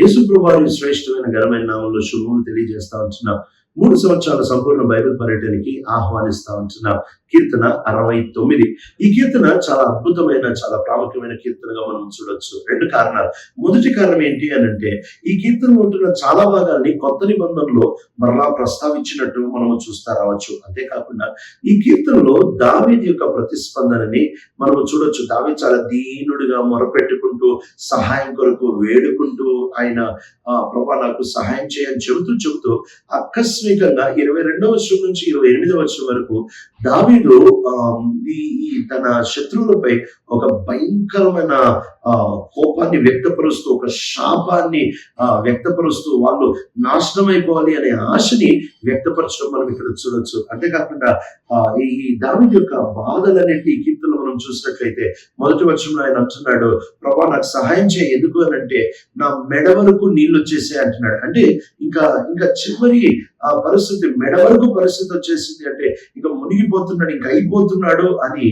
యేసుప్రభు వారి శ్రేష్టమైన ఘనమైన నామంలో శుభములు తెలియజేస్తా ఉంటున్నాం. మూడు సంవత్సరాల సంపూర్ణ బైబిల్ పర్యటనకి ఆహ్వానిస్తా ఉంటున్న. కీర్తన అరవై తొమ్మిది. ఈ కీర్తన చాలా అద్భుతమైన చాలా ప్రాముఖ్యమైన కీర్తనగా మనం చూడొచ్చు. రెండు కారణాలు. మొదటి కారణం ఏంటి అని అంటే ఈ కీర్తన ఉంటున్న చాలా భాగాన్ని కొత్త నిబంధనలో మరలా ప్రస్తావించినట్టు మనము చూస్తా రావచ్చు. అంతేకాకుండా ఈ కీర్తనలో దావీది యొక్క ప్రతిస్పందనని మనము చూడొచ్చు. దావీ చాలా దీనుడిగా మొరపెట్టుకుంటూ సహాయం కొరకు వేడుకుంటూ ఆయన ఆ ప్రభా నాకు సహాయం చేయని చెబుతూ చెబుతూ ఆకస్మికంగా ఇరవై రెండవ వర్షం నుంచి ఇరవై ఎనిమిదవ వర్షం వరకు దావీదు ఆ, ఈ తన శత్రువులపై ఒక భయంకరమైన ఆ కోపాన్ని వ్యక్తపరుస్తూ ఒక శాపాన్ని ఆ వ్యక్తపరుస్తూ వాళ్ళు నాశనం అయిపోవాలి అనే ఆశని వ్యక్తపరచడం మనం ఇక్కడ చూడొచ్చు. అంతేకాకుండా ఆ ఈ దావీదు యొక్క బాధలన్నింటి కీర్తనలు మనం చూసినట్లయితే మొదటి వర్షంలో ఆయన అంటున్నాడు ప్రభా నాకు సహాయం చేయ. ఎందుకు అని అంటే నా మెడ వరకు నీళ్ళు వచ్చేసాయి అంటున్నాడు. అంటే ఇంకా ఇంకా చివరి ఆ పరిస్థితి మెడ వరకు పరిస్థితి వచ్చేసింది అంటే ఇక మునిగిపోతున్నాడు ఇంకా అయిపోతున్నాడు అని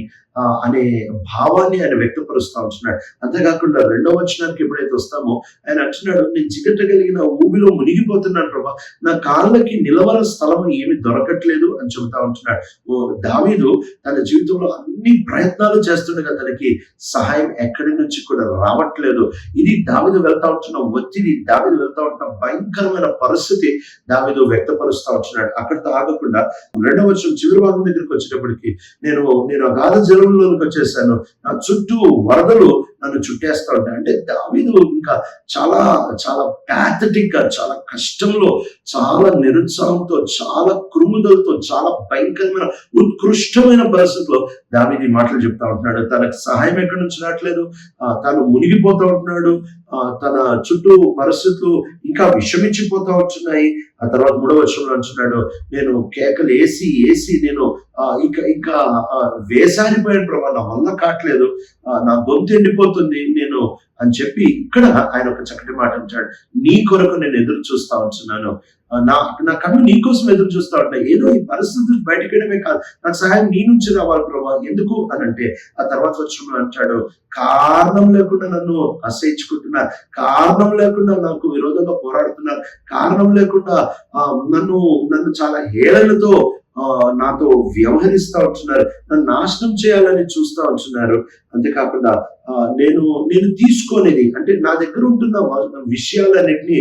అనే భావాన్ని ఆయన వ్యక్తపరుస్తా ఉంటున్నాడు. అంతేకాకుండా రెండవ వచనానికి ఎప్పుడైతే వస్తామో ఆయన అంటున్నాడు నేను చిగట్టగలిగిన ఊబిలో మునిగిపోతున్నాను ప్రభా. నా కాళ్ళకి నిలవల స్థలం ఏమి దొరకట్లేదు అని చెబుతా ఉంటున్నాడు. ఓ దావీదు తన జీవితంలో అన్ని ప్రయత్నాలు చేస్తుండగా తనకి సహాయం ఎక్కడి నుంచి కూడా రావట్లేదు. ఇది దావిదు వెళ్తా ఉంటున్న ఒత్తిడి దావిదు వెళ్తా ఉంటున్న భయంకరమైన పరిస్థితి దావిదు వ్యక్తపరుస్తా ఉంటున్నాడు. అక్కడితో ఆగకుండా రెండవ వర్షం చివరి భాగం దగ్గరికి వచ్చేటప్పటికి నేను నేను అగాధ జలంలోకి వచ్చేసాను. నా చుట్టూ వరదలు నన్ను చుట్టేస్తా ఉంటాయి. అంటే దావీదు ఇంకా చాలా చాలా ప్యాథటిక్గా చాలా కష్టంలో చాలా నిరుత్సాహంతో చాలా కృముదలతో చాలా భయంకరమైన ఉత్కృష్టమైన పరిస్థితిలో దావీది మాటలు చెప్తా ఉంటున్నాడు. తనకు సహాయం ఎక్కడి నుంచి రావట్లేదు? తను మునిగిపోతా ఉంటున్నాడు. తన చుట్టూ పరిస్థితులు ఇంకా విషమించిపోతా వచ్చినాయి ఆ తర్వాత మూడవ వర్షంలో అంటున్నాడు నేను కేకలు వేసి వేసి నేను ఆ, ఇంకా ఇంకా ఆ, వేసారిపోయాను ప్రభా నా వల్ల కావట్లేదు. ఆ, నా గొంతు ఎండిపోతుంది నేను అని చెప్పి ఇక్కడ ఆయన ఒక చక్కటి మాట అంటాడు నీ కొరకు నేను ఎదురు చూస్తా ఉంటున్నాను. నా నా కన్ను నీకోసం ఎదురు చూస్తా ఉంటాయి ఏదో ఈ పరిస్థితి బయటకెళ్ళడమే కాదు. నాకు సహాయం నీ నుంచి రావాలి ప్రభా. ఎందుకు అని అంటే ఆ తర్వాత వచ్చిన అంటాడు కారణం లేకుండా నన్ను అసహించుకుంటున్నారు. కారణం లేకుండా నాకు విరోధంగా పోరాడుతున్నారు. కారణం లేకుండా ఆ, నన్ను నన్ను చాలా హేళనతో ఆ, నాతో వ్యవహరిస్తా ఉంటున్నారు. నన్ను నాశనం చేయాలని చూస్తా ఉంటున్నారు. అంతేకాకుండా ఆ, నేను నేను తీసుకోలేని అంటే నా దగ్గర ఉంటున్న విషయాలన్నింటినీ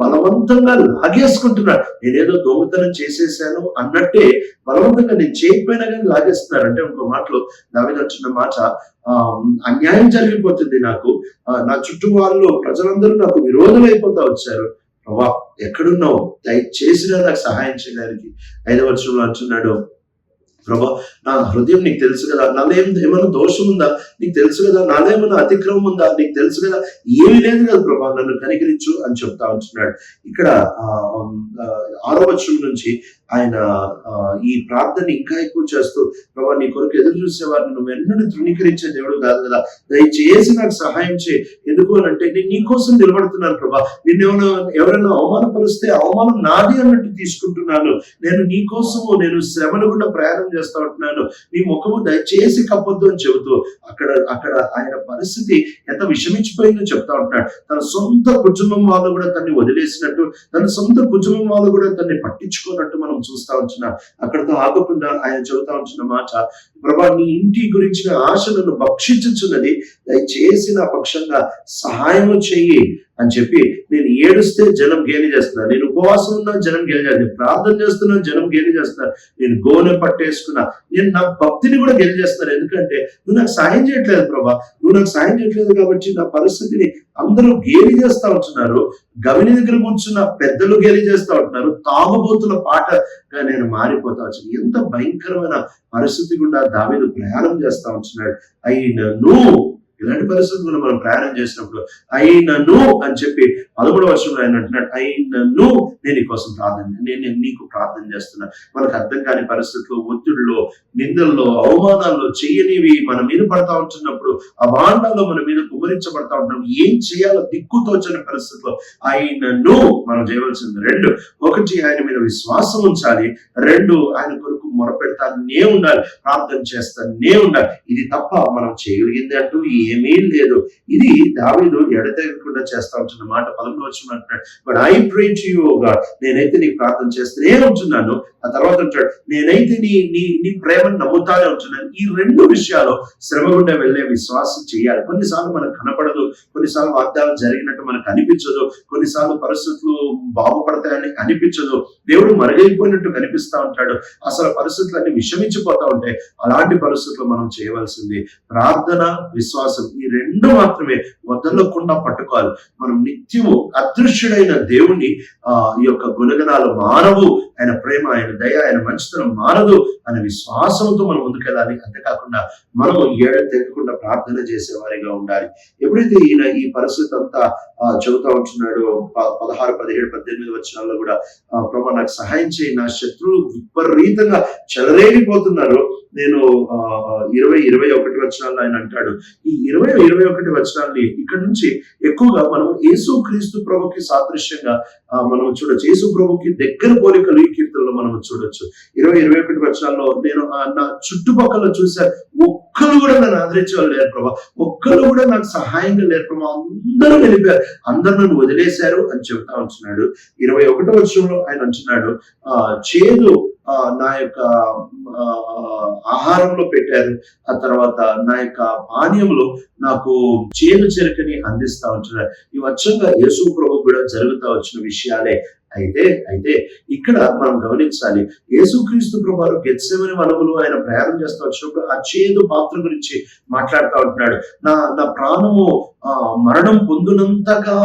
బలవంతంగా లాగేసుకుంటున్నాడు. నేనేదో దొంగతనం చేసేసాను అన్నట్టే బలవంతంగా నేను చేయకపోయినా కానీ లాగేస్తున్నారు. అంటే ఇంకో మాటలో దావిద వచ్చిన మాట ఆ, అన్యాయం జరిగిపోతుంది నాకు. నా చుట్టూ వాళ్ళు ప్రజలందరూ నాకు విరోధులు అయిపోతా వచ్చారు. ప్రభా ఎక్కడున్నావు? దయచేసి నాకు సహాయం చేయడానికి ఐదవ వర్షంలో అంటున్నాడు ప్రభా నా హృదయం నీకు తెలుసు కదా నాలో ఏం ఏమైనా దోషం ఉందా? నీకు తెలుసు కదా నాలో ఏమైనా అతిక్రమం ఉందా? నీకు తెలుసు కదా ఏమీ లేదు కదా ప్రభా నన్ను కనికరించు అని చెప్తా ఉంటున్నాడు. ఇక్కడ ఆ, ఆరో వచనం నుంచి ఆయన ఈ ప్రార్థన ఇంకా ఎక్కువ చేస్తూ ప్రభా నీ కొరకు ఎదురు చూసేవారిని నువ్వు ఎన్నడూ తృణీకరించే దేవుడు కాదు కదా. దయచేసి నాకు సహాయం చేయి. ఎందుకు అని అంటే నేను నీ కోసం నిలబడుతున్నాను ప్రభా. నిన్నేమైనా ఎవరైనా అవమానపరిస్తే అవమానం నాది అన్నట్టు తీసుకుంటున్నాను. నేను నీ కోసము నేను శ్రమను కూడా ప్రయాణం చేస్తా ఉంటున్నాను నీ ముఖము దయచేసి కప్పొద్దు అని చెబుతూ అక్కడ అక్కడ ఆయన పరిస్థితి ఎంత విషమించిపోయిందో చెప్తా ఉంటున్నాడు తన సొంత కుటుంబం వాళ్ళు కూడా తన్ని వదిలేసినట్టు తన సొంత కుటుంబం వాళ్ళు కూడా తన్ని పట్టించుకున్నట్టు మనం చూస్తా ఉంటున్నాం అక్కడతో ఆగకుండా ఆయన చెబుతా ఉంటున్న మాట ప్రభా నీ ఇంటి గురించిన ఆశలను నన్ను భక్షించుచున్నది దయచేసి నా పక్షంగా సహాయము చెయ్యి. అని చెప్పి నేను ఏడుస్తే జనం గేలి చేస్తున్నా నేను ఉపవాసం ఉన్నా జనం గేలి చేస్తాను నేను ప్రార్థన చేస్తున్నా జనం గేలి చేస్తున్నారు. నేను గోనె పట్టేసుకున్నా. నేను నా భక్తిని కూడా గేలి చేస్తున్నాను ఎందుకంటే నువ్వు నాకు సాయం చేయట్లేదు ప్రభా. నువ్వు నాకు సాయం చేయట్లేదు కాబట్టి నా పరిస్థితిని అందరూ గేలి చేస్తా ఉంటున్నారు. గవిని దగ్గర కూర్చున్న పెద్దలు గేలి చేస్తా ఉంటున్నారు. తాగుబోతుల పాటగా నేను మారిపోతా వచ్చాను ఎంత భయంకరమైన పరిస్థితి గుండా దావీదు ప్రయాణం చేస్తా ఉంటున్నాడు. అయినను ఇలాంటి పరిస్థితులను మనం ప్రయాణం చేసినప్పుడు అయినను అని చెప్పి పదమూడవ వర్షంలో ఆయన అంటున్నాడు అయినను నేను నీకోసం ప్రార్థన నేను నేను నీకు ప్రార్థన చేస్తున్నా. మనకు అర్థం కాని పరిస్థితుల్లో ఒత్తిడిలో నిందల్లో అవమానాల్లో చేయనివి మన మీద పడతా ఉంటున్నప్పుడు అభాండాల్లో మన మీద కుమరించబడతా ఉంటున్నప్పుడు ఏం చేయాలో దిక్కుతోచని పరిస్థితిలో ఆయనను మనం చేయవలసింది రెండు ఒకటి ఆయన మీద విశ్వాసం ఉంచాలి రెండు ఆయన కొరకు మొరపెడతానే ఉండాలి ప్రార్థన చేస్తానే ఉండాలి. ఇది తప్ప మనం చేయగలిగింది అంటూ ఏమీ లేదు. ఇది దావీదు ఎడతెగకుండా చేస్తా ఉంటున్న మాట పదకొండు వచ్చిన అంటున్నాడు. But I pray to you God నేనైతే నీకు ప్రార్థన చేస్తూనే ఉంటున్నాను. ఆ తర్వాత అంటాడు నేనైతే నీ నీ నీ ప్రేమను నమ్ముతానే ఉంటున్నాను. ఈ రెండు విషయాలు శ్రమ గుండా వెళ్ళే విశ్వాసం చేయాలి. కొన్నిసార్లు మనకు కనపడదు కొన్నిసార్లు వాగ్దానం జరిగినట్టు మనకు అనిపించదు కొన్నిసార్లు పరిస్థితులు బాగుపడతాయని అనిపించదు. దేవుడు మరుగైపోయినట్టు కనిపిస్తా ఉంటాడు. అసలు పరిస్థితులన్నీ విషమించిపోతా ఉంటాయి. అలాంటి పరిస్థితులు మనం చేయవలసింది ప్రార్థన విశ్వాసం. ఈ రెండు మాత్రమే వదలకుండా పట్టుకోవాలి. మనం నిత్యము అదృశ్యుడైన దేవుని ఆ ఈ యొక్క గుణగణాలు మానవు ఆయన ప్రేమ ఆయన దయ ఆయన మంచితనం మారదు అనే విశ్వాసంతో మనం ముందుకెళ్ళాలి. అంతేకాకుండా మనం ఏడ తెగకుండా ప్రార్థన చేసేవారిగా ఉండాలి. ఎప్పుడైతే ఈయన ఈ పరిస్థితి అంతా చెబుతా ఉంటున్నాడు ప- పదహారు పదిహేడు పద్దెనిమిది వచనాల్లో కూడా ప్రభా నాకు సహాయం చేయి నా శత్రువులు విపరీతంగా చెలరేగిపోతున్నారు నేను ఆ, ఇరవై ఇరవై ఒకటి వచనాల్లో ఆయన అంటాడు. ఈ ఇరవై ఇరవై ఒకటి వచనాల్ని ఇక్కడ నుంచి ఎక్కువగా మనం యేసు క్రీస్తు ప్రభుకి సాదృశ్యంగా మనం చూడొచ్చు. యేసు ప్రభుకి దగ్గర పోలికలు ఈ కీర్తనలో మనం చూడొచ్చు. ఇరవై ఇరవై ఒకటి వచనాల్లో నేను ఆ, నా చుట్టుపక్కల చూసా ఒక్కరు కూడా నన్ను ఆదరించే వాళ్ళు లేరు ప్రభా. ఒక్కరు కూడా నాకు సహాయంగా లేరు ప్రభా. అందరూ వెళ్ళిపోయారు. అందరు నన్ను వదిలేశారు అని చెప్తా ఉంటున్నాడు. ఇరవై ఒకటో వచనంలో ఆయన అంటున్నాడు ఆ చేదు నా యొక్క ఆహారంలో పెట్టారు. ఆ తర్వాత నా యొక్క పానీయంలో నాకు చేను చెరకని అందిస్తా ఉంటున్నారు. ఈ వచ్చంగా యేసు ప్రభు కూడా జరుగుతా వచ్చిన విషయాలే. అయితే అయితే ఇక్కడ మనం గమనించాలి. యేసుక్రీస్తు ప్రభు గెత్సెమని వనములు ఆయన ప్రయాణం చేస్తూ వచ్చినప్పుడు ఆ చేదు పాత్ర గురించి మాట్లాడుతూ ఉంటున్నాడు. నా నా ప్రాణము మరణం పొందునంతగా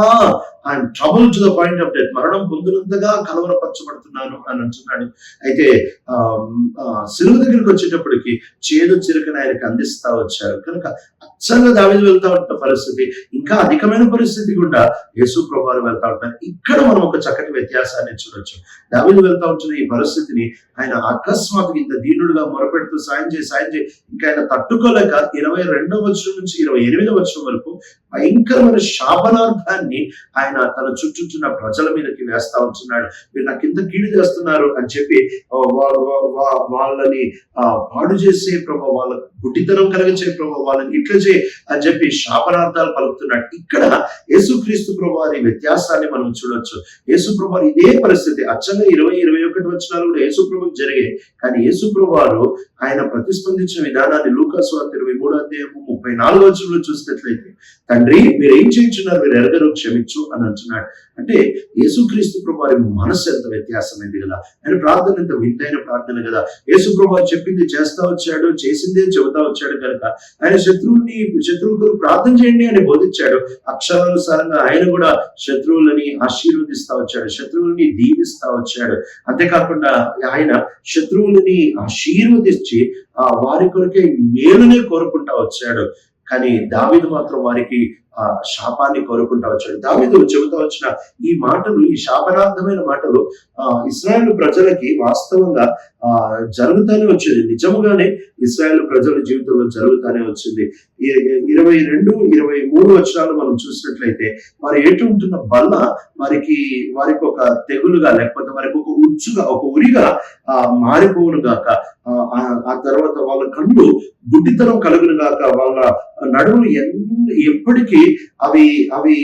I'm trouble to the point of death మరణం పొందినంతగా కలవరపరచబడుతున్నాను అని అంటున్నాడు. అయితే ఆ సిలువ దగ్గరికి వచ్చేటప్పటికి చేదు చిరుకని ఆయనకు అందిస్తా వచ్చారు. కనుక అచ్చంగా దావిది వెళ్తా ఉంటున్న పరిస్థితి ఇంకా అధికమైన పరిస్థితి గుండా యేసు ప్రభావాలు వెళ్తా ఉంటారు ఇక్కడ మనం ఒక చక్కటి వ్యత్యాసాన్ని చూడొచ్చు. దావిది వెళ్తా ఉంటున్న ఈ పరిస్థితిని ఆయన అకస్మాత్తుగా ఇంత దీనుడుగా మొరపెడుతూ సాయం చేయి సాయం చేయి. ఇంకా ఆయన తట్టుకోలేక ఇరవై రెండవ వచ్చరం నుంచి ఇరవై ఎనిమిదవ వచ్చరం వరకు భయంకరమైన శాపనార్థాన్ని ఆయన తన చుట్టూన్న ప్రజల మీదకి వేస్తా ఉంటున్నాడు. మీరు నాకు ఇంత కీడు చేస్తున్నారు అని చెప్పి వాళ్ళని పాడు చేసే ప్రభావ వాళ్ళ గుడ్డితనం కలిగించే ప్రభావ వాళ్ళని ఇట్లా చేయి అని చెప్పి శాపనార్థాలు పలుకుతున్నాడు. ఇక్కడ యేసుక్రీస్తు ప్రభు వారి వ్యత్యాసాన్ని మనం చూడొచ్చు. యేసు ప్రభు ఇదే పరిస్థితి. అచ్చంగా ఇరవై ఇరవై ఒకటి వచ్చినాలు కూడా యేసు ప్రభుకి జరిగాయి. కానీ యేసుప్రభు వారు ఆయన ప్రతిస్పందించిన విధానాన్ని లూకాసు వార్త ఇరవై మూడో అధ్యాయము ముప్పై నాలుగు వచ్చంలో చూసినట్లయితే తండ్రి మీరు ఏం చేయించున్నారు? మీరు ఎరగరు క్షమించు అని అంటున్నాడు. అంటే యేసుక్రీస్తు ప్రభు వారి మనసు ఎంత వ్యత్యాసమైంది కదా. ఆయన ప్రార్థన ఎంత వింతైన ప్రార్థన కదా. యేసు ప్రభు వారు చెప్పింది చేస్తా వచ్చాడు చేసిందే చెబుతా వచ్చాడు కనుక ఆయన శత్రువుని శత్రువుల కొరకు ప్రార్థన చేయండి అని బోధించాడు. అక్షరానుసారంగా ఆయన కూడా శత్రువులని ఆశీర్వదిస్తా వచ్చాడు శత్రువులని దీవిస్తా వచ్చాడు. అంతేకాకుండా ఆయన శత్రువులని ఆశీర్వదించి ఆ వారి కొరకే మేలునే కోరుకుంటా వచ్చాడు. కానీ దావిదు మాత్రం వారికి ఆ శాపాన్ని కోరుకుంటా వచ్చాడు. దావిదు చెబుతా వచ్చిన ఈ మాటలు ఈ శాపనార్థమైన మాటలు ఆ ఇస్రాయల్ ప్రజలకి వాస్తవంగా ఆ జరుగుతానే వచ్చింది. నిజముగానే ఇస్రాయల్ ప్రజల జీవితంలో జరుగుతానే వచ్చింది. ఇరవై రెండు ఇరవై మూడు వచనాలు మనం చూసినట్లయితే వారు ఏటుంటున్న బల్ల వారికి వారికి ఒక తెగులుగా లేకపోతే వారికి ఒక ఉచ్చుగా ఒక ఉరిగా ఆ మారిపోవును గాక. ఆ, ఆ- తర్వాత వాళ్ళ కళ్ళు గుడ్డితనం కలుగును గాక వాళ్ళ నడుములు ఎప్పటికీ అవి అవి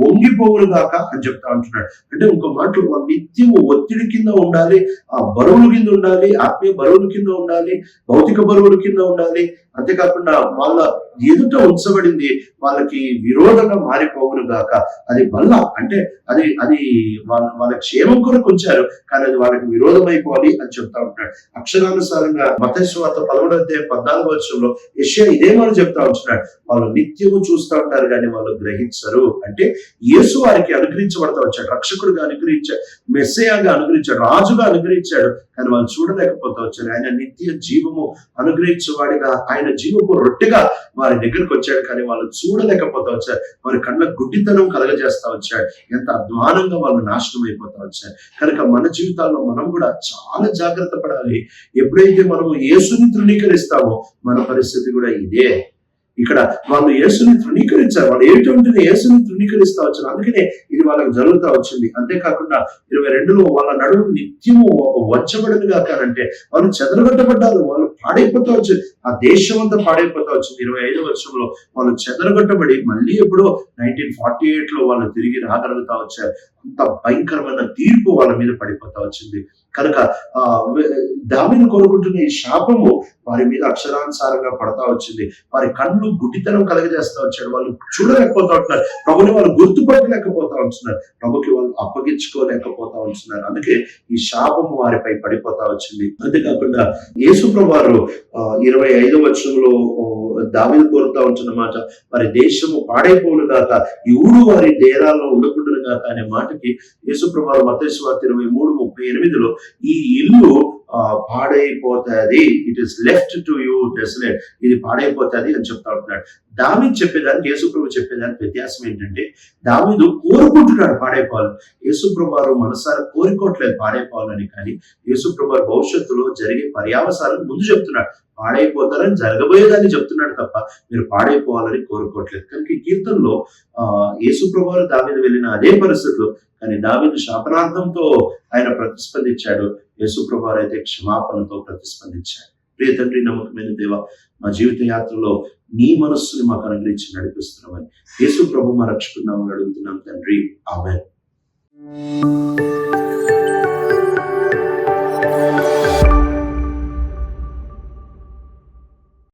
వంగిపోవును గాక అని చెప్తా ఉంటున్నాడు అంటే ఇంకో మాటలు వాళ్ళు నిత్యము ఒత్తిడి కింద ఉండాలి ఆ బరువుల కింద ఉండాలి ఆత్మీయ బరువుల కింద ఉండాలి భౌతిక బరువుల కింద ఉండాలి. అంతేకాకుండా వాళ్ళ ఎదుట ఉంచబడింది వాళ్ళకి విరోధంగా మారిపోవును గాక. అది వల్ల అంటే అది అది వాళ్ళ వాళ్ళ క్షేమం కొరకు ఉంచారు కానీ అది వాళ్ళకి విరోధం అయిపోవాలి అని చెప్తా ఉంటాడు. అక్షరానుసారంగా మతేశ్వాత పదమూడవ అధ్యాయం పద్నాలుగు వచ్చంలో యెషయా ఇదే మాట చెప్తా ఉంటున్నాడు. వాళ్ళు నిత్యము చూస్తూ ఉంటారు కానీ వాళ్ళు గ్రహించరు. అంటే యేసు వారికి అనుగ్రహించబడతా వచ్చాడు. రక్షకుడుగా అనుగ్రహించాడు మెస్సయాగా అనుగ్రహించాడు రాజుగా అనుగ్రహించాడు కానీ వాళ్ళు చూడలేకపోతా వచ్చారు. ఆయన నిత్య జీవము అనుగ్రహించేవాడిగా ఆయన జీవపు రొట్టెగా వారి దగ్గరికి వచ్చాడు కానీ వాళ్ళు చూడలేకపోతా వచ్చారు. వారి కళ్ళ గుడ్డితనం కలగజేస్తా వచ్చాడు. ఎంత అధ్వానంగా వాళ్ళు నాశనం అయిపోతా వచ్చారు. కనుక మన జీవితాల్లో మనం కూడా చాలా జాగ్రత్త పడాలి. ఎప్పుడైతే మనము యేసుని తృణీకరిస్తామో మన పరిస్థితి కూడా ఇదే. ఇక్కడ వాళ్ళు యేసుని తృణీకరించారు. వాళ్ళు ఏంటంటే యేసుని తృణీకరిస్తా వచ్చారు అందుకనే ఇది వాళ్ళకి జరుగుతూ వచ్చింది. అంతేకాకుండా ఇరవై రెండులో వాళ్ళ నడుము నిత్యము వచ్చబడను కాకానంటే వాళ్ళు చెదరగొట్టబడ్డారు. వాళ్ళు పాడైపోతా వచ్చింది ఆ దేశం అంతా పాడైపోతా వచ్చింది. ఇరవై ఐదు వర్షంలో వాళ్ళు చెదరగొట్టబడి మళ్ళీ ఎప్పుడో నైన్టీన్ ఫార్టీ ఎయిట్లో వాళ్ళు తిరిగి రాగలుగుతా వచ్చారు. అంత భయంకరమైన తీర్పు వాళ్ళ మీద పడిపోతా వచ్చింది. కనుక ఆ దామిని కోరుకుంటున్న ఈ శాపము వారి మీద అక్షరానుసారంగా పడతా వచ్చింది. వారి కన్ను కళ్ళు గుడ్డితనం కలగజేస్తా వచ్చాడు వాళ్ళు చూడలేకపోతా ఉంటున్నారు. ప్రభుని వాళ్ళు గుర్తుపట్టలేకపోతా ఉంటున్నారు. ప్రభుకి వాళ్ళు అప్పగించుకోలేకపోతా ఉంటున్నారు. అందుకే ఈ శాపము వారిపై పడిపోతా వచ్చింది. అంతేకాకుండా యేసు ప్రభువారు ఇరవై ఐదు వచనంలో దావిని కోరుతా ఉంటున్న మాట వారి దేశము పాడైపోను గాక ఈ వారి డేరాల్లో ఉండకుండా గాక అనే మాటకి యేసు ప్రభువారు మతేశ్వార్త ఇరవై మూడు ముప్పై ఎనిమిదిలో ఈ ఇల్లు పాడైపోతుంది. It is left to you desolate ఇది పాడైపోతుంది అని చెప్తా ఉంటున్నాడు దావీదు చెప్పేదానికి యేసుప్రభు చెప్పేదానికి వ్యత్యాసం ఏంటంటే దావీదు కోరుకుంటున్నాడు పాడైపోవాలి. యేసుప్రభు వారు మనసారా కోరుకోవట్లేదు పాడైపోవాలని కానీ యేసుప్రభు వారు భవిష్యత్తులో జరిగే పర్యావసాలను ముందు చెప్తున్నాడు. పాడైపోతారని జరగబోయేదని చెప్తున్నాడు తప్ప మీరు పాడైపోవాలని కోరుకోవట్లేదు. కనుక ఈ కీర్తనలో ఆ యేసుప్రభు దావీదు వెళ్ళిన అదే పరిస్థితులు కానీ దావీదు శాపనార్థంతో ఆయన ప్రతిస్పందించాడు. యేసుప్రభు అయితే క్షమాపణతో ప్రతిస్పందించాడు. ప్రియ తండ్రి నమ్మకమైన దేవ మా జీవిత యాత్రలో నీ మనస్సుని మాకు అనుగ్రహించి నడిపిస్తున్నామని యేసు ప్రభు మా రక్షకున్నామని అడుగుతున్నాం తండ్రి. ఆమె